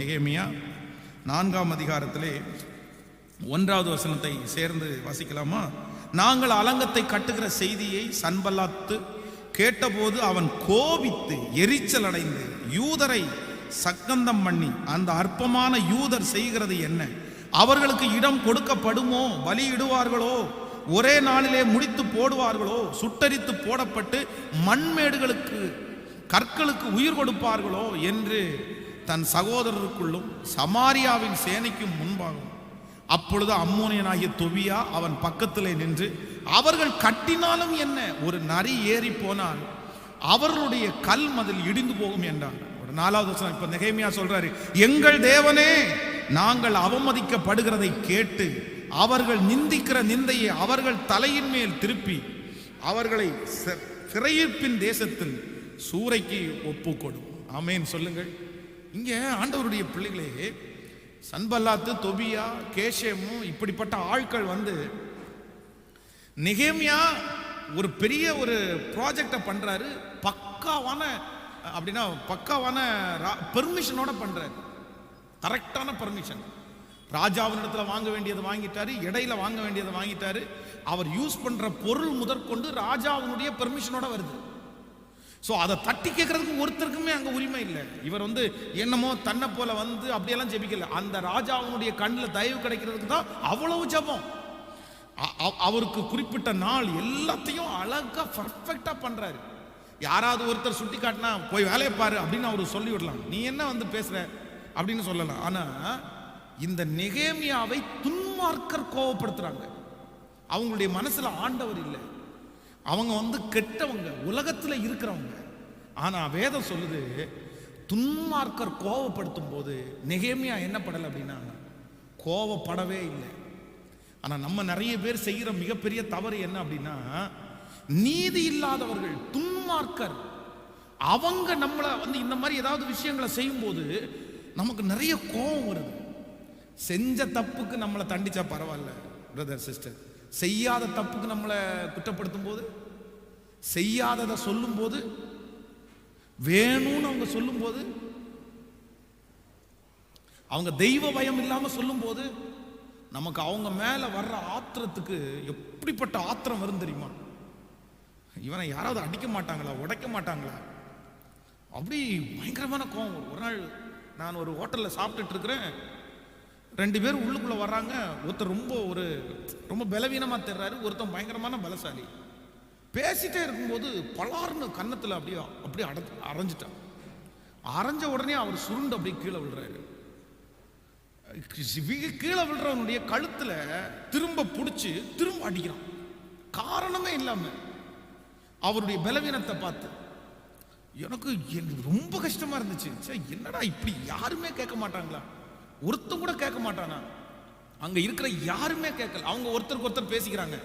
நிகேமியா நான்காம் அதிகாரத்திலே ஒன்றாவது வசனத்தை சேர்ந்து வாசிக்கலாமா? நாங்கள் அலங்கத்தை கட்டுகிற செய்தியை சன்பல்லாத்து கேட்டபோது அவன் கோபித்து எரிச்சல் அடைந்து யூதரை சக்கந்தம் பண்ணி அந்த அற்பமான யூதர் செய்கிறது என்ன? அவர்களுக்கு இடம் கொடுக்கப்படுமோ? பலியிடுவார்களோ? ஒரே நாளிலே முடித்து போடுவார்களோ? சுட்டரித்து போடப்பட்டு மண்மேடுகளுக்கு கற்களுக்கு உயிர் கொடுப்பார்களோ? என்று தன் சகோதரருக்குள்ளும் சமாரியாவின் சேனைக்கும் முன்பாகும் அப்பொழுது அம்மோனியனாகிய தொபியா அவன் பக்கத்திலே நின்று அவர்கள் கட்டினாலும் என்ன? ஒரு நரி ஏறி போனால் அவர்களுடைய கல் மதில் இடிந்து போகும் என்றான் ஒரு நாலாவது வசனம் இப்ப நெகைமையா சொல்றாரு எங்கள் தேவனே நாங்கள் அவமதிக்கப்படுகிறதை கேட்டு அவர்கள் நிந்திக்கிற நிந்தையை அவர்கள் தலையின் மேல் திருப்பி அவர்களை சிறையிருப்பின் தேசத்தில் சூறைக்கு ஒப்புக்கொடும் ஆமேன். சொல்லுங்கள். இங்கே ஆண்டவருடைய பிள்ளைகளே சன்பல்லாத்து தொபியா கேஷேமு இப்படிப்பட்ட ஆட்கள் வந்து நிகேமியா ஒரு பெரிய ஒரு ப்ராஜெக்டை பண்ணுறாரு பக்காவான அப்படின்னா பக்காவான பெர்மிஷனோட பண்ணுறாரு கரெக்டான பர்மிஷன் ராஜாவினிடத்தில் வாங்க வேண்டியதை வாங்கிட்டாரு இடையில வாங்க வேண்டியதை வாங்கிட்டாரு. அவர் யூஸ் பண்ணுற பொருள் முதற்கொண்டு ராஜாவினுடைய பெர்மிஷனோட வருது. ஸோ அதை தட்டி கேட்கறதுக்கு ஒருத்தருக்குமே அங்கே உரிமை இல்லை. இவர் வந்து என்னமோ தன்னை போல வந்து அப்படியெல்லாம் ஜெபிக்கல. அந்த ராஜாவுடைய கண்ணில் தயவு கிடைக்கிறதுக்கு தான் அவ்வளவு ஜெபம். அ- அவருக்கு குறிப்பிட்ட நாள் எல்லாத்தையும் அழகாக பர்ஃபெக்டாக பண்ணுறாரு யாராவது ஒருத்தர் சுட்டி காட்டினா போய் வேலையை பாரு அப்படின்னு அவர் சொல்லி விடலாம். நீ என்ன வந்து பேசுற? அப்படின்னு சொல்லலாம். ஆனால் இந்த நெகேமியாவை துன்மார்க்கர் கோவப்படுத்துறாங்க. அவங்களுடைய மனசில் ஆண்டவர் இல்லை. அவங்க வந்து கெட்டவங்க உலகத்தில் இருக்கிறவங்க. ஆனால் வேதம் சொல்லுது துன்மார்க்கர் கோவப்படுத்தும் போது நெகேமியா என்ன படலை அப்படின்னா கோவப்படவே இல்லை. ஆனால் நம்ம நிறைய பேர் செய்கிற மிகப்பெரிய தவறு என்ன அப்படின்னா நீதி இல்லாதவர்கள் துன்மார்க்கர் அவங்க நம்மளை வந்து இந்த மாதிரி ஏதாவது விஷயங்களை செய்யும்போது நமக்கு நிறைய கோபம் வருது. செஞ்ச தப்புக்கு நம்மளை தண்டிச்சா பரவாயில்ல பிரதர் சிஸ்டர் செய்யாத தப்புக்கு நம்மளை குற்றப்படுத்தும் போது செய்யாததை சொல்லும்போது வேணும்னு அவங்க சொல்லும்போது அவங்க தெய்வ பயம் இல்லாம சொல்லும்போது நமக்கு அவங்க மேலே வர்ற ஆத்திரத்துக்கு எப்படிப்பட்ட ஆத்திரம் வரும் தெரியுமா? இவனை யாராவது அடிக்க மாட்டாங்களா உடைக்க மாட்டாங்களா? அப்படி பயங்கரமான கோவம். ஒரு நாள் நான் ஒரு ஹோட்டலில் சாப்பிட்டுட்டு இருக்கிறேன். ரெண்டு பேர் உள்ளுக்குள்ளே வர்றாங்க. ஒருத்தர் ரொம்ப ஒரு ரொம்ப பலவீனமாக தெரிறாரு ஒருத்தன் பயங்கரமான பலசாலி. பேசிட்டே இருக்கும்போது பலார்னு கன்னத்தில் அப்படியே அப்படியே அட அரைஞ்சிட்டான். அரைஞ்ச உடனே அவர் சுருண்டு அப்படியே கீழே விழுறாரு. கீழே விழுறவனுடைய கழுத்துல திரும்ப பிடிச்சி திரும்ப அடிக்கிறான். காரணமே இல்லாம அவருடைய பலவீனத்தை பார்த்து எனக்கு எனக்கு ரொம்ப கஷ்டமா இருந்துச்சு. ச்சே, என்னடா இப்படி? யாருமே கேட்க மாட்டாங்களா? ஒருத்தன் கூட கேட்க மாட்டானா? அங்க இருக்கிற யாருமே கேட்கல. அவங்க ஒருத்தருக்கு ஒருத்தர் பேசிக்கிறாங்க.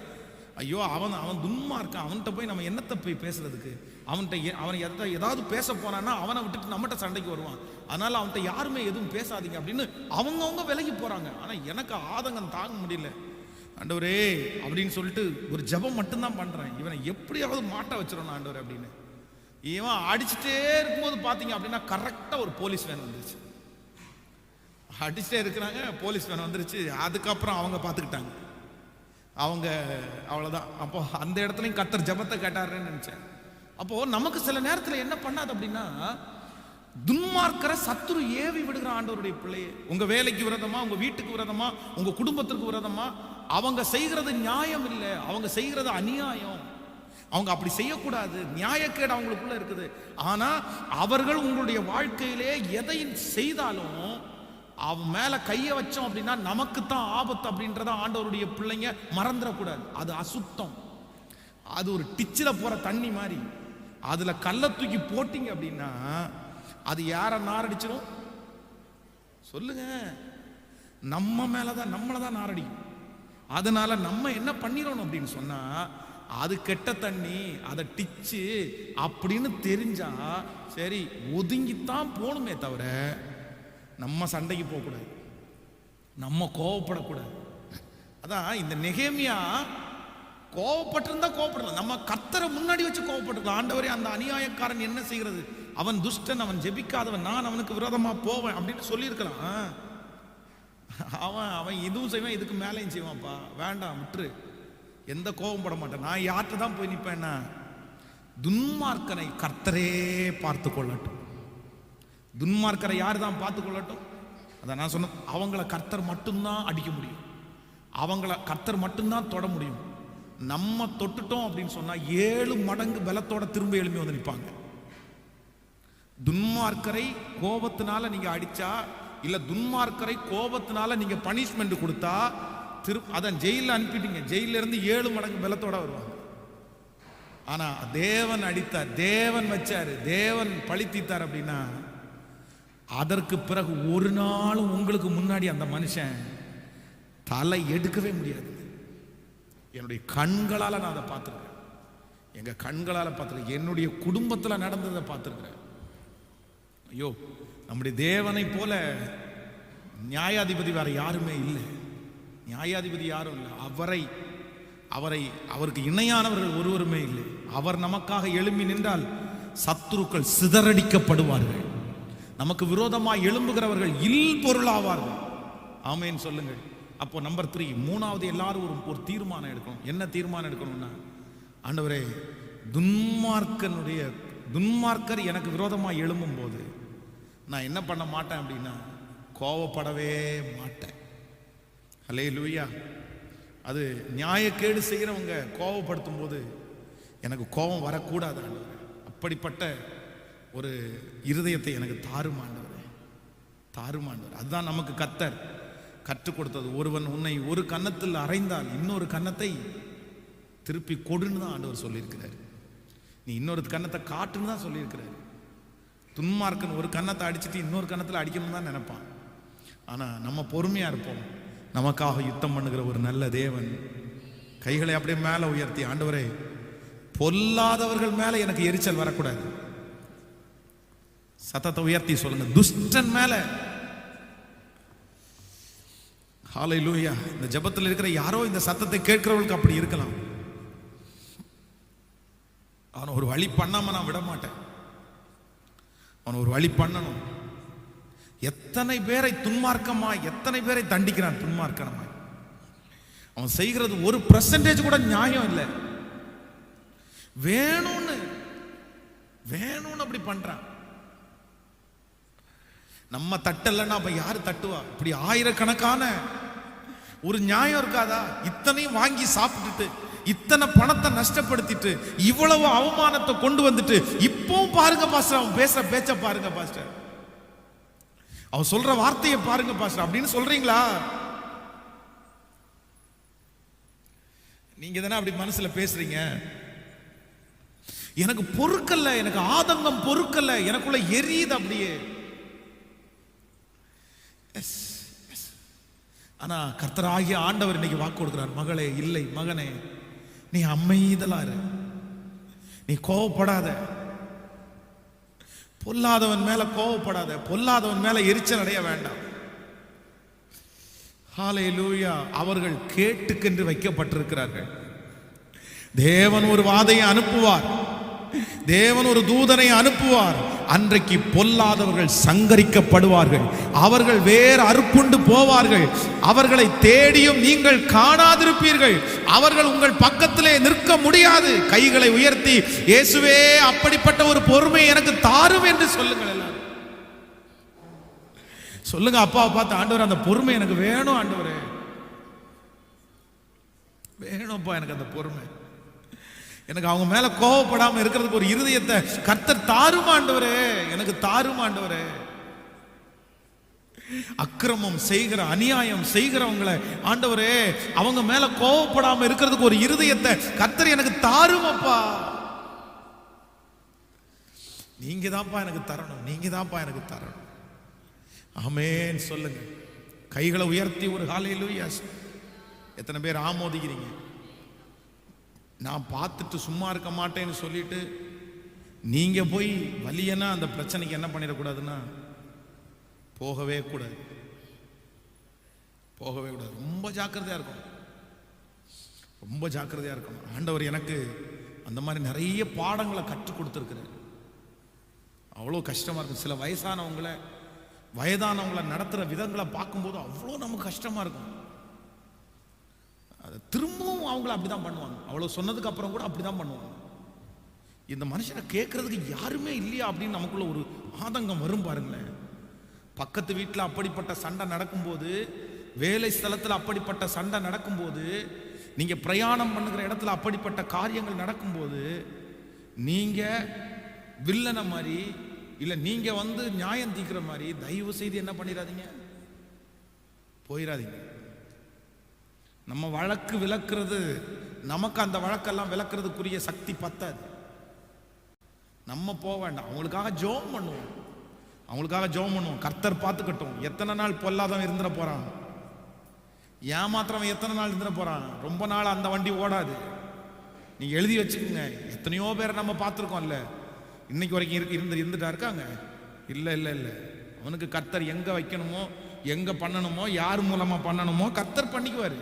ஐயோ அவன் அவன் துன்மா இருக்கான். அவன்கிட்ட போய் நம்ம என்னத்தை போய் பேசுறதுக்கு? அவன்கிட்ட அவன் எதை ஏதாவது பேச போனான்னா அவனை விட்டுட்டு நம்மகிட்ட சண்டைக்கு வருவான். அதனால அவன்கிட்ட யாருமே எதுவும் பேசாதீங்க அப்படின்னு அவங்கவுங்க விலகி போறாங்க. ஆனா எனக்கு ஆதங்கம் தாங்க முடியல. ஆண்டவரே அப்படின்னு சொல்லிட்டு ஒரு ஜெபம் மட்டும்தான் பண்றேன். இவனை எப்படியாவது மாட்ட வச்சிடணும் ஆண்டவர் அப்படின்னு. இவன் அடிச்சுட்டே இருக்கும்போது பார்த்தீங்க அப்படின்னா கரெக்டாக ஒரு போலீஸ் வேன் வந்துருச்சு. அடிச்சுட்டே இருக்கிறாங்க போலீஸ் வேன் வந்துருச்சு. அதுக்கப்புறம் அவங்க பார்த்துக்கிட்டாங்க. அவங்க அவ்வளோதான் அப்போ அந்த இடத்துலையும் கத்தர் ஜெபத்தை கேட்டாருன்னு நினச்சேன். அப்போது நமக்கு சில நேரத்தில் என்ன பண்ணாது அப்படின்னா துன்மார்க்கர சத்துரு ஏவி விடுகிற ஆண்டவருடைய பிள்ளையே. உங்கள் வேலைக்கு விரதமா உங்கள் வீட்டுக்கு விரதமா உங்கள் குடும்பத்திற்கு விரதமா அவங்க செய்கிறது நியாயம் இல்லை அவங்க செய்கிறது அநியாயம். அவங்க அப்படி செய்யக்கூடாது. நியாயக்கேடு அவங்களுக்குள்ள இருக்குது. ஆனால் அவர்கள் உங்களுடைய வாழ்க்கையிலே எதை செய்தாலும் அவன் மேல கையை வச்சோம் அப்படின்னா நமக்கு தான் ஆபத்து அப்படின்றத ஆண்டவருடைய பிள்ளைங்க மறந்துடக்கூடாது. அது அசுத்தம். அது ஒரு டிச்சில் போற தண்ணி மாதிரி. அதுல கல்லை தூக்கி போட்டீங்க அப்படின்னா அது யாரை நாரடிச்சிடும் சொல்லுங்க. நம்ம மேலதான் நம்மளை தான் நாரடிக்கும். அதனால நம்ம என்ன பண்ணிடணும் அப்படின்னு சொன்னா அது கெட்ட தண்ணி அதை டிச்சு அப்படின்னு தெரிஞ்சா சரி ஒதுங்கித்தான் போகணுமே தவிர நம்ம சண்டைக்கு போகக்கூடாது. நம்ம கோவப்படக்கூடாது. அதான் இந்த நெகேமியா கோவப்பட்டிருந்தா கோவப்படலாம் நம்ம கத்தரை முன்னாடி வச்சு கோவப்பட்டுக்கலாம் ஆண்டவரே அந்த அநியாயக்காரன் என்ன செய்கிறது? அவன் துஷ்டன் அவன் ஜெபிக்காதவன். நான் அவனுக்கு விரோதமாக போவேன் அப்படின்னு சொல்லியிருக்கலாம். அவன் அவன் இதுவும் செய்வான் இதுக்கு மேலேயும் செய்வான்ப்பா. வேண்டாம் விட்டுரு. எந்த கோபம் பட மாட்டேன். நான் யார்கிட்ட தான் போய் நிற்பேன்னா துன்மார்க்கனை கர்த்தரே பார்த்து கொள்ளட்டும் துன்மார்க்கரை யார் தான் பார்த்து கொள்ளட்டும் அதை நான் சொன்ன அவங்கள கர்த்தர் மட்டும்தான் அடிக்க முடியும். அவங்கள கர்த்தர் மட்டும்தான் தொட முடியும். நம்ம தொட்டுட்டோம் அப்படின்னு சொன்னா ஏழு மடங்கு பலத்தோட திரும்ப எழும்பி வந்து நிற்பாங்க துன்மார்க்கரை கோபத்தினால நீங்க அடிச்சா இல்லை துன்மார்க்கரை கோபத்தினால நீங்க பனிஷ்மெண்ட் கொடுத்தா திரு அதான் ஜெயில அனுப்பிட்டீங்க. ஜெயில இருந்து ஏழு மடங்கு பலத்தோட வருவாங்க. ஆனா தேவன் அடித்தார். தேவன் வச்சாரு. தேவன் பழித்தித்தார் அப்படின்னா அதற்கு பிறகு ஒரு நாளும் உங்களுக்கு முன்னாடி அந்த மனுஷன் தலை எடுக்கவே முடியாது. என்னுடைய கண்களால நான் அதை பார்த்துருக்கேன் எங்க கண்களால் பார்த்துருக்கேன் என்னுடைய குடும்பத்தில் நடந்ததை பார்த்துருக்கிறேன். ஐயோ நம்முடைய தேவனை போல நியாயாதிபதி வேற யாருமே இல்லை. நியாயாதிபதி யாரும் இல்லை. அவரை அவரை அவருக்கு இணையானவர்கள் ஒருவருமே இல்லை. அவர் நமக்காக எழும்பி நின்றால் சத்துருக்கள் சிதறடிக்கப்படுவார்கள். நமக்கு விரோதமாக எழும்புகிறவர்கள் இல் பொருளாவார்கள். ஆமேன்னு சொல்லுங்கள். அப்போ நம்பர் த்ரீ மூணாவது எல்லாரும் ஒரு ஒரு தீர்மானம் எடுக்கணும். என்ன தீர்மானம் எடுக்கணும்னா ஆண்டவரே துன்மார்க்கனுடைய துன்மார்க்கர் எனக்கு விரோதமாக எழும்பும் போது நான் என்ன பண்ண மாட்டேன் அப்படின்னா கோவப்படவே மாட்டேன். அலே லூயா அது நியாயக்கேடு செய்கிறவங்க கோவப்படுத்தும் போது எனக்கு கோபம் வரக்கூடாது அப்படிப்பட்ட ஒரு இருதயத்தை எனக்கு தாறுமாண்டவர் தாறுமாண்டவர் அதுதான் நமக்கு கத்தர் கற்றுக் கொடுத்தது. ஒருவன் உன்னை ஒரு கன்னத்தில் அறைந்தால் இன்னொரு கன்னத்தை திருப்பி கொடுன்னு தான் ஆண்டவர் சொல்லியிருக்கிறார். நீ இன்னொரு கன்னத்தை காட்டுன்னு தான் சொல்லியிருக்கிறார். துன்மார்க்கன் ஒரு கன்னத்தை அடிச்சுட்டு இன்னொரு கன்னத்தில் அடிக்கணும்னு தான் நினைப்பான். ஆனால் நம்ம பொறுமையாக இருப்போம். நமக்காக யுத்தம் பண்ணுகிற ஒரு நல்ல தேவன் கைகளை அப்படியே மேலே உயர்த்தி ஆண்டவரே பொல்லாதவர்கள் மேலே எனக்கு எரிச்சல் வரக்கூடாது. சத்தத்தை உயர்த்தி சொல்லுங்க. துஷ்டன் மேல. ஹாலை லூயா இந்த ஜெபத்தில் இருக்கிற யாரோ இந்த சத்தத்தை கேட்கிறவர்களுக்கு அப்படி இருக்கலாம். அவன் ஒரு வழி பண்ணாம நான் விட மாட்டேன். அவன் ஒரு வழி பண்ணணும். எத்தனை பேரை துன்மார்க்கமாய் எத்தனை பேரை தண்டிக்கிறான் துன்மார்க்கனமாய். அவன் செய்கிறது ஒரு பர்சன்டேஜ் கூட நியாயம் இல்லை. வேணும்னு வேணும்னு அப்படி பண்றான். நம்ம தட்டலைன்னா அப்ப யாரு தட்டுவா? இப்படி ஆயிரக்கணக்கான. ஒரு நியாயம் இருக்காதா? இத்தனையும் வாங்கி சாப்பிட்டுட்டு இத்தனை பணத்தை நஷ்டப்படுத்திட்டு இவ்வளவு அவமானத்தை கொண்டு வந்துட்டு இப்பவும் பாருங்க பாஸ்டர் அவன் பேசுற பேச்ச பாருங்க பாஸ்டர். அவன் சொல்ற வார்த்தையை பாருங்க பாஸ்டர் அப்படின்னு சொல்றீங்களா? நீங்க தானே அப்படி மனசுல பேசுறீங்க? எனக்கு பொறுக்கல்ல எனக்கு ஆதங்கம் பொறுக்கல்ல எனக்குள்ள எரியுது அப்படியே. ஆனா கர்த்தராகிய ஆண்டவர் இன்னைக்கு வாக்கு கொடுக்கிறார். மகளே இல்லை மகனே நீ அமைதலா இரு. நீ கோவப்படாத. பொல்லாதவன் மேல கோவப்படாத. பொல்லாதவன் மேல எரிச்சல் அடைய வேண்டாம். ஹalleluya. அவர்கள் கேட்டுக்கென்று வைக்கப்பட்டிருக்கிறார்கள். தேவன் ஒரு வாதையை அனுப்புவார். தேவன் ஒரு தூதனை அனுப்புவார். அன்றைக்கு பொல்லாதவர்கள் சங்கரிக்கப்படுவார்கள். அவர்கள் வேறு அறுப்புண்டு போவார்கள். அவர்களை தேடியும் நீங்கள் காணாதிருப்பீர்கள். அவர்கள் உங்கள் பக்கத்திலே நிற்க முடியாது. கைகளை உயர்த்தி இயேசுவே அப்படிப்பட்ட ஒரு பொறுமை எனக்கு தாரும் என்று சொல்லுங்கள் எல்லாரும். சொல்லுங்க அப்பாவை பார்த்து ஆண்டவர் அந்த பொறுமை எனக்கு வேணும் ஆண்டவரே. வேணும்ப்பா எனக்கு அந்த பொறுமை. எனக்கு அவங்க மேல கோவப்படாமல் இருக்கிறதுக்கு ஒரு இருதயத்தை கர்த்தர் தாருமாண்டவரே எனக்கு தாருமாண்டவரே அக்கிரமம் செய்கிற அநியாயம் செய்கிறவங்களை ஆண்டவரே அவங்க மேல கோவப்படாம இருக்கிறதுக்கு ஒரு இருதயத்தை கர்த்தர் எனக்கு தாருமப்பா. நீங்க தான்ப்பா எனக்கு தரணும் நீங்க தான்ப்பா எனக்கு தரணும். ஆமேன்னு சொல்லுங்க. கைகளை உயர்த்தி ஒரு காலையிலும் எத்தனை பேர் ஆமோதிக்கிறீங்க? நான் பார்த்துட்டு சும்மா இருக்க மாட்டேன்னு சொல்லிட்டு நீங்க போய் வலியனா அந்த பிரச்சனைக்கு என்ன பண்ணிடக்கூடாதுன்னா போகவே கூடாது. போகவே கூடாது. ரொம்ப ஜாக்கிரதையா இருக்கும் ரொம்ப ஜாக்கிரதையா இருக்கணும். ஆண்டவர் எனக்கு அந்த மாதிரி நிறைய பாடங்களை கற்றுக் கொடுத்துருக்குறாரு. அவ்வளோ கஷ்டமா இருக்கும். சில வயசானவங்களை வயதானவங்களை நடத்துகிற விதங்களை பார்க்கும்போது அவ்வளோ நமக்கு கஷ்டமா இருக்கும். அதை திரும்பவும் அவங்கள அப்படிதான் பண்ணுவாங்க. அவ்வளோ சொன்னதுக்கு அப்புறம் கூட அப்படிதான் பண்ணுவாங்க. இந்த மனுஷனை கேட்கறதுக்கு யாருமே இல்லையா அப்படின்னு நமக்குள்ள ஒரு ஆதங்கம் வரும் பாருங்களேன். பக்கத்து வீட்டில் அப்படிப்பட்ட சண்டை நடக்கும்போது வேலை ஸ்தலத்தில் அப்படிப்பட்ட சண்டை நடக்கும்போது நீங்க பிரயாணம் பண்ணுகிற இடத்துல அப்படிப்பட்ட காரியங்கள் நடக்கும்போது நீங்க வில்லனை மாதிரி இல்லை நீங்க வந்து நியாயம் தீக்கிற மாதிரி தயவு செய்து என்ன பண்ணிடாதீங்க? போயிடாதீங்க. நம்ம வழக்கு விளக்குறது நமக்கு அந்த வழக்கெல்லாம் விளக்குறதுக்குரிய சக்தி பத்தாது. நம்ம போக வேண்டாம். அவங்களுக்காக ஜோம் பண்ணுவோம். அவங்களுக்காக ஜோம் பண்ணுவோம். கர்த்தர் பார்த்துக்கட்டும். எத்தனை நாள் பொல்லாதவன் இருந்துட போறான்? ஏமாத்திரவன் எத்தனை நாள் இருந்துட போறான்? ரொம்ப நாள் அந்த வண்டி ஓடாது. நீங்க எழுதி வச்சுக்கோங்க. எத்தனையோ பேரை நம்ம பார்த்துருக்கோம்ல. இன்னைக்கு வரைக்கும் இருக்கு இருந்து இருந்துட்டா இருக்காங்க? இல்லை இல்லை இல்லை. அவனுக்கு கர்த்தர் எங்க வைக்கணுமோ எங்க பண்ணணுமோ யார் மூலமா பண்ணணுமோ கர்த்தர் பண்ணிக்குவாரு.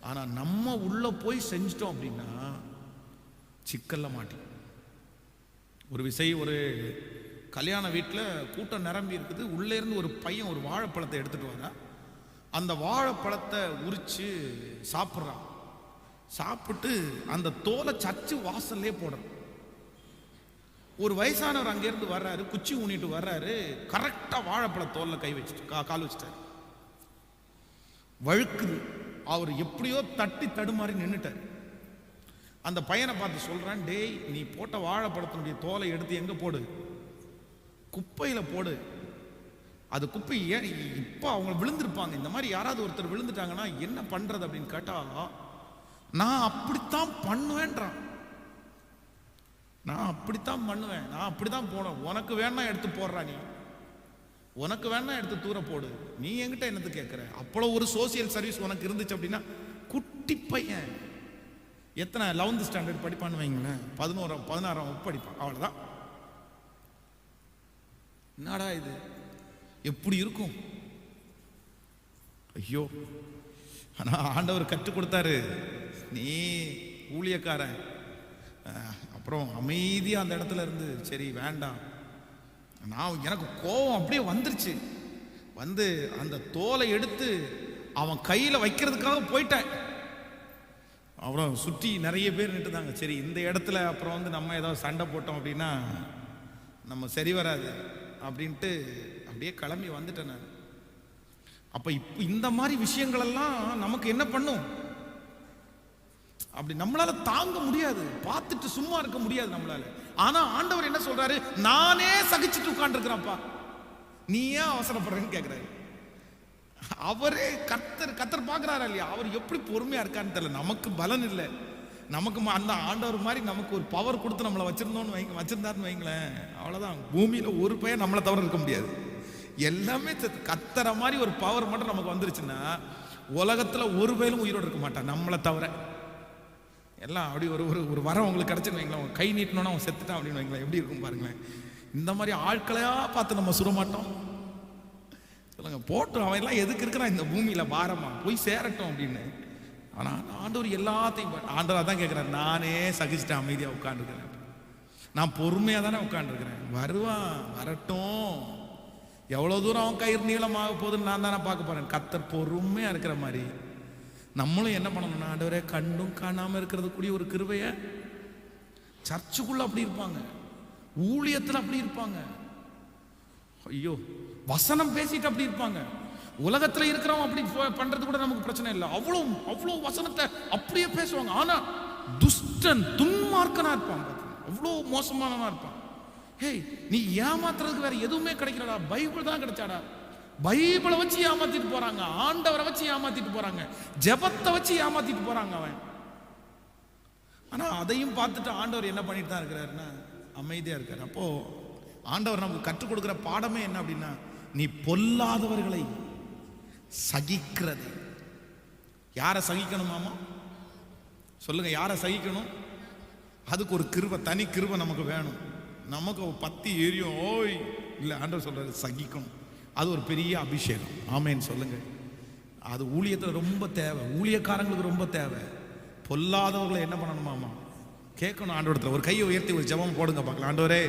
ஆனா நம்ம உள்ளே போய் செஞ்சிட்டோம் அப்படின்னா சிக்கல்ல மாட்டோம் ஒரு விசை ஒரு கல்யாண வீட்டில் கூட்டம் நிரம்பி இருக்குது. உள்ளே இருந்து ஒரு பையன் ஒரு வாழைப்பழத்தை எடுத்துட்டு வரா அந்த வாழைப்பழத்தை உரிச்சு சாப்பிட்றான் சாப்பிட்டு அந்த தோலை சச்சு வாசல்லே போடுறான் ஒரு வயசானவர் அங்கேருந்து வர்றாரு. குச்சி ஊனிட்டு வர்றாரு. கரெக்டாக வாழைப்பழ தோல்ல கை வச்சுட்டு கா- கால் வச்சுட்டாரு. வழுக்குது. அவர் எப்படியோ தட்டி தடுமாறி நின்றுட்டார் அந்த பையனை பார்த்து சொல்கிறான் டேய் நீ போட்ட வாழைப்பழத்தினுடைய தோலை எடுத்து எங்கே போடு? குப்பையில் போடு. அது குப்பை ஏன் இப்போ அவங்க விழுந்திருப்பாங்க. இந்த மாதிரி யாராவது ஒருத்தர் விழுந்துட்டாங்கன்னா என்ன பண்ணுறது அப்படின்னு கேட்டால் நான் அப்படித்தான் பண்ணுவேன்றான். நான் அப்படித்தான் பண்ணுவேன். நான் அப்படித்தான் போனேன். உனக்கு வேணா எடுத்து போடுறா நீ. உனக்கு வேணா எடுத்து தூர போடு. நீ என்கிட்ட என்னது கேட்குற அவ்வளோ ஒரு சோசியல் சர்வீஸ் உனக்கு இருந்துச்சு அப்படின்னா குட்டி பையன். எத்தனை லெவன்த் ஸ்டாண்டர்ட் படிப்பான்னு வைங்களேன். பதினோராம் பதினாறாம் படிப்பான். அவ்வளோதான் என்னடா இது? எப்படி இருக்கும்? ஐயோ ஆனால் ஆண்டவர் கற்றுக் கொடுத்தாரு. நீ ஊழியக்காரன். அப்புறம் அமைதியாக அந்த இடத்துல இருந்து சரி வேண்டாம். நான் எனக்கு கோபம் அப்படியே வந்துருச்சு. வந்து அந்த தோலை எடுத்து அவன் கையில் வைக்கிறதுக்காக போயிட்டேன். அப்புறம் சுற்றி நிறைய பேர் நின்றுதாங்க சரி இந்த இடத்துல அப்புறம் வந்து நம்ம ஏதாவது சண்டை போட்டோம் அப்படின்னா நம்ம சரி வராது அப்படின்ட்டு அப்படியே கிளம்பி வந்துட்டேன் நான். அப்போ இப்போ இந்த மாதிரி விஷயங்களெல்லாம் நமக்கு என்ன பண்ணும்? அப்படி நம்மளால தாங்க முடியாது. பார்த்துட்டு சும்மா இருக்க முடியாது நம்மளால. ஆனா ஆண்டவர் என்ன சொல்றாரு? நானே சகிச்சுட்டு உட்கார்ந்துருக்கிறேன்ப்பா. நீ ஏன் அவசரப்படுறேன்னு கேட்கிறாரு அவரே கத்தர் கத்தர் பார்க்குறாரா இல்லையா? அவர் எப்படி பொறுமையா இருக்கான்னு தெரியல. நமக்கு பலன் இல்லை. நமக்கு அந்த ஆண்டவர் மாதிரி நமக்கு ஒரு பவர் கொடுத்து நம்மளை வச்சிருந்தோம்னு வைங்க வச்சிருந்தாருன்னு வைங்களேன். அவ்வளவுதான். பூமியில ஒரு பையன் நம்மளை தவிர இருக்க முடியாது. எல்லாமே கத்துற மாதிரி ஒரு பவர் மட்டும் நமக்கு வந்துருச்சுன்னா உலகத்துல ஒரு பயிலும் உயிரோடு இருக்க மாட்டான். நம்மளை தவிர. எல்லாம் அப்படி ஒரு ஒரு ஒரு வரம் உங்களுக்கு கிடைச்சுன்னு வைங்களேன். அவங்க கை நீட்டணும்னா அவன் செத்துட்டான் அப்படின்னு வைங்களேன். எப்படி இருக்கும் பாருங்களேன். இந்த மாதிரி ஆட்களையா பார்த்து நம்ம சுட மாட்டோம். சொல்லுங்க போட்டோம். அவன் எல்லாம் எதுக்கு இருக்கிறான் இந்த பூமியில பாரமா? போய் சேரட்டும் அப்படின்னு. ஆனால் ஆண்டவர் எல்லாத்தையும் ஆண்டவராக ஆண்டவர் தான் கேட்கிறார் நானே சகிச்சுட்டேன் அமைதியாக உட்காந்துருக்கிறேன் நான் பொறுமையாக தானே உட்காந்துருக்கிறேன் வருவான் வரட்டும். எவ்வளோ தூரம் அவன் கயிறு நீளமாக போகுதுன்னு நான் தானே பார்க்க போகிறேன் கத்தர் பொறுமையாக இருக்கிற மாதிரி. நம்மளும் என்ன பண்ணணும்னா ஆண்டவரே கண்டும் காணாமல் இருக்கிறது கூடிய ஒரு கிருவையை சர்ச்சுக்குள்ள அப்படி இருப்பாங்க. ஊழியத்தில் அப்படி இருப்பாங்க. ஐயோ வசனம் பேசிட்டு அப்படி இருப்பாங்க. உலகத்தில் இருக்கிறவங்க அப்படி பண்ணுறது பண்றது கூட நமக்கு பிரச்சனை இல்லை. அவ்வளோ அவ்வளோ வசனத்தை அப்படியே பேசுவாங்க. ஆனால் துஷ்டன் துன்மார்க்கனா இருப்பான் அவ்வளோ மோசமானவனாக இருப்பான். ஹேய் நீ ஏமாத்துறதுக்கு வேற எதுவுமே கிடைக்கலடா. பைபிள் தான் கிடைச்சாடா. பைபிளை வச்சு ஏமாத்திட்டு போறாங்க ஆண்டவரை வச்சு ஏமாத்திட்டு போறாங்க ஜெபத்தை வச்சு ஏமாத்திட்டு போறாங்க அவன். ஆனா அதையும் பார்த்துட்டு ஆண்டவர் என்ன பண்ணிட்டு தான் இருக்கிறாருன்னா அமைதியா இருக்காரு. அப்போ ஆண்டவர் நமக்கு கற்றுக் கொடுக்குற பாடமே என்ன அப்படின்னா நீ பொல்லாதவர்களை சகிக்கிறது. யாரை சகிக்கணுமாமா சொல்லுங்க யாரை சகிக்கணும்? அதுக்கு ஒரு கிருபை தனி கிருபை நமக்கு வேணும். நமக்கு பத்தி எரியும். ஓய் இல்லை ஆண்டவர் சொல்றாரு சகிக்கணும். அது ஒரு பெரிய அபிஷேகம். ஆமேன்னு சொல்லுங்க. அது ஊழியத்தில் ரொம்ப தேவை. ஊழியக்காரங்களுக்கு ரொம்ப தேவை. பொல்லாதவர்களை என்ன பண்ணணுமாமா? கேட்கணும் ஆண்டோடத்தில் ஒரு கையை உயர்த்தி ஒரு ஜெபம் போடுங்க பார்க்கலாம். ஆண்டவரே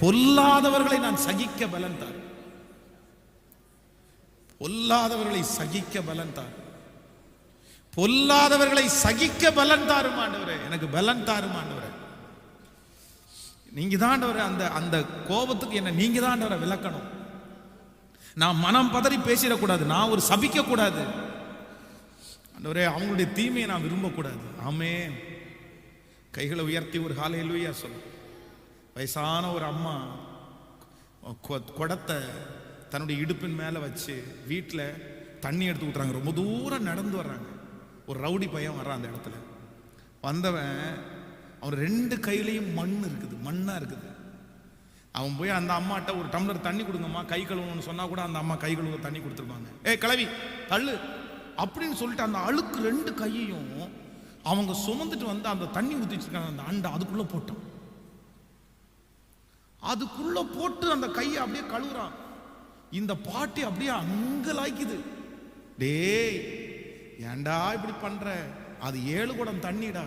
பொல்லாதவர்களை நான் சகிக்க பலன் தார். பொல்லாதவர்களை சகிக்க பலன் தார். பொல்லாதவர்களை சகிக்க பலன் தாரும் ஆண்டவரே? எனக்கு பலன் தாரும் ஆண்டவரே? நீங்க தான் அந்த அந்த கோபத்துக்கு என்ன நீங்க தான் விளக்கணும். நான் மனம் பதறி பேசிடக்கூடாது. நான் ஒரு சபிக்கக்கூடாது. ஆண்டவரே அவங்களுடைய தீமையை நான் விரும்பக்கூடாது. ஆமே கைகளை உயர்த்தி ஒரு ஹாலையிலுயா சொல்லு வயசான ஒரு அம்மா கொ- குடத்தை தன்னுடைய இடுப்பின் மேலே வச்சு வீட்டில் தண்ணி எடுத்து ஊற்றுறாங்க ரொம்ப தூரம் நடந்து வர்றாங்க. ஒரு ரவுடி பையன் வர்றான் அந்த இடத்துல. வந்தவன் அவன் ரெண்டு கையிலையும் மண் இருக்குது. மண்ணாக இருக்குது. அவன் போய் அந்த அம்மாட்ட ஒரு டம்ளர் தண்ணி கொடுங்கம்மா கை கழுவணும்னு சொன்னா கூட அந்த அம்மா கை கழுவ தண்ணி கொடுத்துருப்பாங்க. ஏய் கிளவி தள்ளு. அப்படின்னு சொல்லிட்டு அந்த அழுக்கு ரெண்டு கையையும் அவங்க சுமந்துட்டு வந்து அந்த தண்ணி ஊத்திச்சிருக்காங்க. அந்த அண்டை அதுக்குள்ள போட்டான். அதுக்குள்ள போட்டு அந்த கையை அப்படியே கழுவுறான். இந்த பாட்டி அப்படியே அங்கலாய்க்குது. டேய் ஏன்டா இப்படி பண்ற? அது ஏழு குடம் தண்ணிடா.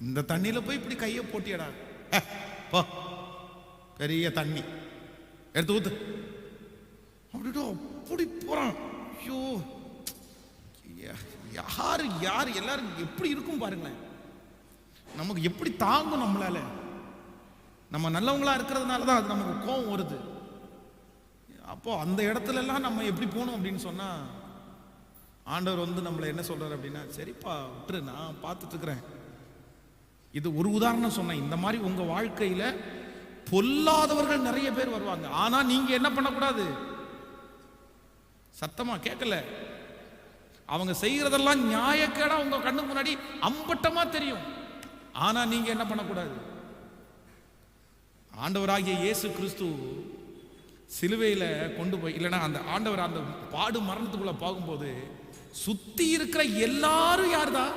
இந்த தண்ணியில போய் இப்படி கையை போட்டியடா. போ. பெரிய தண்ணி. எடுத்து ஊத்து. அப்படிட்டு அப்படி போறான். ஐயோ. யார் யார் எல்லாரும் எப்படி இருக்கும் பாருங்களேன். நமக்கு எப்படி தாங்கும் நம்மளால. நம்ம நல்லவங்களா இருக்கிறதுனால தான் அது நமக்கு கோபம் வருது. அப்போ அந்த இடத்துல எல்லாம் நம்ம எப்படி போகணும் அப்படின்னு சொன்னா ஆண்டவர் வந்து நம்மளை என்ன சொல்றாரு அப்படின்னா சரிப்பா விட்டுரு நான் பார்த்துட்டு இருக்கிறேன். இது ஒரு உதாரணம் சொன்னேன். இந்த மாதிரி உங்க வாழ்க்கையில பொல்லாதவர்கள் நிறைய பேர் வருவாங்க. ஆனா நீங்க என்ன பண்ணக்கூடாது? சத்தமா கேட்கல. அவங்க செய்யறதெல்லாம் நியாயக்கேடா உங்க கண்ணுக்கு முன்னாடி அம்பட்டமா தெரியும். ஆனா நீங்க என்ன பண்ணக்கூடாது? ஆண்டவராகிய இயேசு கிறிஸ்து சிலுவையில் கொண்டு போய் இல்லைன்னா அந்த ஆண்டவர் அந்த பாடு மரணத்துக்குள்ள போகும்போது சுத்தி இருக்கிற எல்லாரும் யார்தான்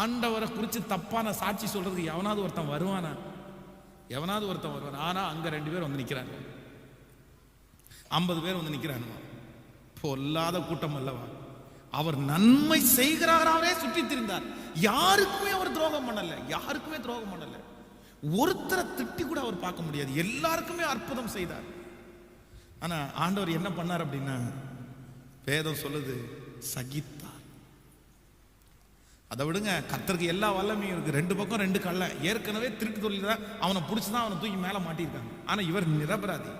ஆண்டவரை குறித்து தப்பான சாட்சி சொல்றதுக்கு எவனாவது ஒருத்தன் வருவானா? எவனாவது ஒருத்தன் வருவான். ஆனா அங்க ரெண்டு பேர் வந்து நிக்கிறாங்க. ஐம்பது பேர் வந்து நிக்கிறானுமா பொல்லாத கூட்டம் அல்லவா? அவர் நன்மை செய்கிறாராவே சுற்றி திரிந்தார். யாருக்குமே அவர் துரோகம் பண்ணல. யாருக்குமே துரோகம் பண்ணல. ஒருத்தரை திட்டி கூட அவர் பார்க்க முடியாது. எல்லாருக்குமே அற்புதம் செய்தார். ஆனா ஆண்டவர் என்ன பண்ணார் அப்படின்னா வேதம் சொல்லுது சகித் அதை விடுங்க. கத்தருக்கு எல்லா வல்லமையும் இருக்குது ரெண்டு பக்கம் ரெண்டு கல்ல. ஏற்கனவே திருட்டு தொழில் தான் அவனை பிடிச்சி தான் அவனை தூக்கி மேலே மாட்டியிருக்காங்க. ஆனால் இவர் நிரபராதி.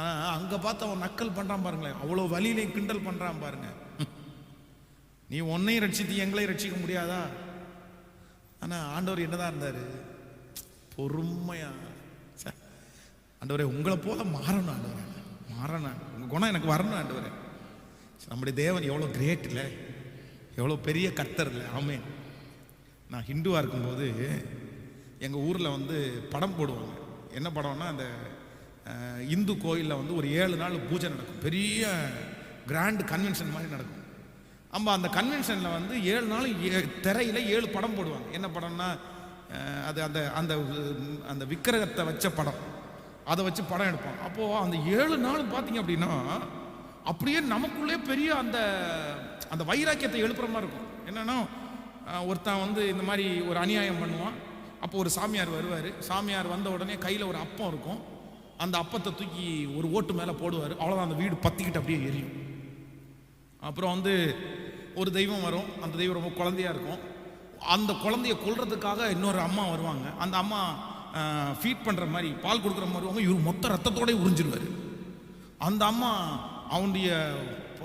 ஆனால் அங்கே பார்த்து அவன் நக்கல் பண்ணுறான் பாருங்களேன். அவ்வளோ வழியிலையும் கிண்டல் பண்ணுறான் பாருங்க. நீ உன்னையும் ரட்சித்து எங்களையும் ரட்சிக்க முடியாதா? ஆனால் ஆண்டவர் என்னதான் இருந்தார்? பொறுமையா. ஆண்டவரே உங்களை போல மாறணும் ஆண்டவரே. மாறணும். உங்கள் குணம் எனக்கு வரணும் ஆண்டவரே. நம்முடைய தேவன் எவ்வளோ கிரேட் இல்லை எவ்வளோ பெரிய கர்த்தர் இல்லை. ஆமே நான் ஹிந்துவாக இருக்கும்போது எங்கள் ஊரில் வந்து படம் போடுவாங்க. என்ன படம்னா அந்த இந்து கோயிலில் வந்து ஒரு ஏழு நாள் பூஜை நடக்கும். பெரிய கிராண்ட் கன்வென்ஷன் மாதிரி நடக்கும். நம்ம அந்த கன்வென்ஷனில் வந்து ஏழு நாள் ஏ- ஏழு படம் போடுவாங்க. என்ன படம்னா அது அந்த அந்த அந்த விக்கிரகத்தை வச்ச படம். அதை வச்சு படம் எடுப்போம் அப்போது அந்த ஏழு நாள் பார்த்தீங்க அப்படின்னா அப்படியே நமக்குள்ளே பெரிய அந்த அந்த வைராக்கியத்தை எழுப்புற மாதிரி இருக்கும். என்னன்னா ஒருத்தன் வந்து இந்த மாதிரி ஒரு அநியாயம் பண்ணுவான். அப்போ ஒரு சாமியார் வருவார். சாமியார் வந்த உடனே கையில் ஒரு அப்பம் இருக்கும். அந்த அப்பத்தை தூக்கி ஒரு ஓட்டு மேலே போடுவார். அவ்வளோதான் அந்த வீடு பத்திக்கிட்டு அப்படியே எரியும். அப்புறம் வந்து ஒரு தெய்வம் வரும். அந்த தெய்வம் ரொம்ப குழந்தையாக இருக்கும். அந்த குழந்தைய கொல்றதுக்காக இன்னொரு அம்மா வருவாங்க. அந்த அம்மா ஃபீட் பண்ணுற மாதிரி பால் கொடுக்குற மாதிரி வருவாங்க. இவர் மொத்த ரத்தத்தோடய உறிஞ்சிருவாரு. அந்த அம்மா அவனுடைய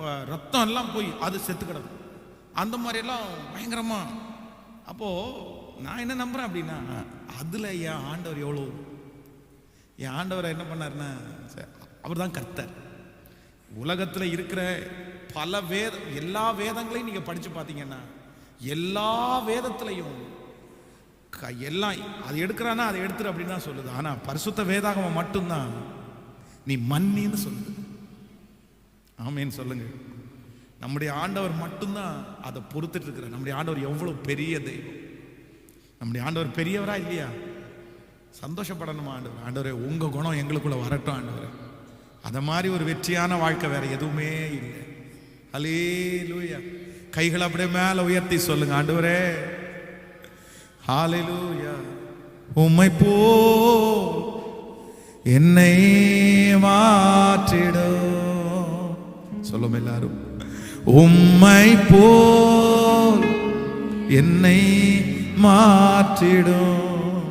ரத்தம் எல்லாம் போய் அது செத்து கிடக்கும் அந்த மாதிரி எல்லாம் அப்போது நான் என்ன நம்புகிறேன் அப்படின்னா அதில் என் ஆண்டவர் எவ்வளோ? என் ஆண்டவர் என்ன பண்ணாருன்னா அவர் தான் கர்த்தர். உலகத்தில் இருக்கிற பல வேத எல்லா வேதங்களையும் நீங்கள் படித்து பார்த்தீங்கன்னா எல்லா வேதத்துலையும் க- எல்லாம் அது எடுக்கிறானா அதை எடுத்துரு அப்படின்னு தான் சொல்லுது. ஆனால் பரிசுத்த வேதாகமம் மட்டும்தான் நீ மன்னின்னு சொல்லுது. ஆமேன்னு சொல்லுங்க. நம்முடைய ஆண்டவர் மட்டும்தான் அதை பொறுத்துட்டு இருக்கிற நம்முடைய ஆண்டவர் எவ்வளவு பெரிய தெய்வம். நம்முடைய ஆண்டவர் பெரியவரா இல்லையா? சந்தோஷப்படணுமா ஆண்டவர்? ஆண்டவரே உங்க குணம் எங்களுக்குள்ள வரட்டும் ஆண்டவர். அத மாதிரி ஒரு வெற்றியான வாழ்க்கை வேற எதுவுமே இல்லை. அலே லூயா கைகளை அப்படியே மேல உயர்த்தி சொல்லுங்க ஆண்டவரே. ஹalleluya. உம்மை போ என்னை மாற்றிடும். சொல்லும் எல்லாரும் உம்மை போல் என்னை மாற்றிடும்.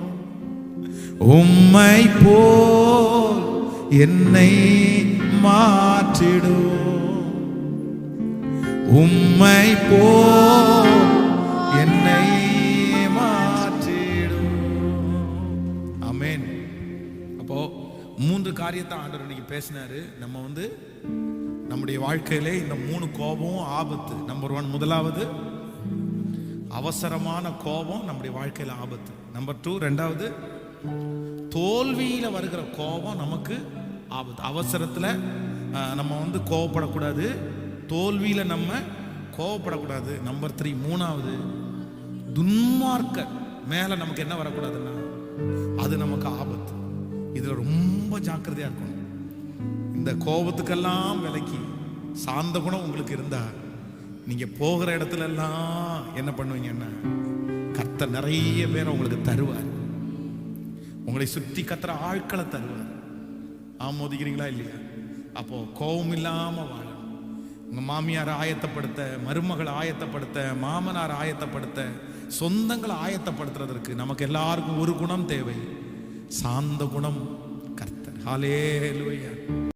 உம்மை போல் என்னை மாற்றிடும். உம்மை போல் என்னை மாற்றிடும். ஆமென். அப்போ மூன்று காரியத்தை ஆண்டவர் இன்னைக்கு பேசினாரு. நம்ம வந்து நம்முடைய வாழ்க்கையிலே இந்த மூணு கோபமும் ஆபத்து. நம்பர் ஒன் முதலாவது அவசரமான கோபம் நம்முடைய வாழ்க்கையில் ஆபத்து. நம்பர் டூ ரெண்டாவது தோல்வியில் வருகிற கோபம் நமக்கு ஆபத்து. அவசரத்தில் நம்ம வந்து கோவப்படக்கூடாது தோல்வியில் நம்ம கோவப்படக்கூடாது நம்பர் த்ரீ மூணாவது துன்மார்க்க மேலே நமக்கு என்ன வரக்கூடாதுன்னா அது நமக்கு ஆபத்து. இதில் ரொம்ப ஜாக்கிரதையாக இருக்கணும். இந்த கோபத்துக்கெல்லாம் விலக்கி சாந்த குணம் உங்களுக்கு இருந்தா நீங்க போகிற இடத்துல எல்லாம் என்ன பண்ணுவீங்கன்னா கத்த நிறைய பேர் உங்களுக்கு தருவார். உங்களை சுத்தி கத்துற ஆட்களை தருவார். ஆமோதிக்கிறீங்களா இல்லையா? அப்போ கோபம் இல்லாம வாழணும் உங்க மாமியார் ஆயத்தப்படுத்த மருமகளை ஆயத்தப்படுத்த மாமனார் ஆயத்தப்படுத்த சொந்தங்களை ஆயத்தப்படுத்துறதற்கு நமக்கு எல்லாருக்கும் ஒரு குணம் தேவை. சாந்த குணம் கர்த்தர். ஹாலே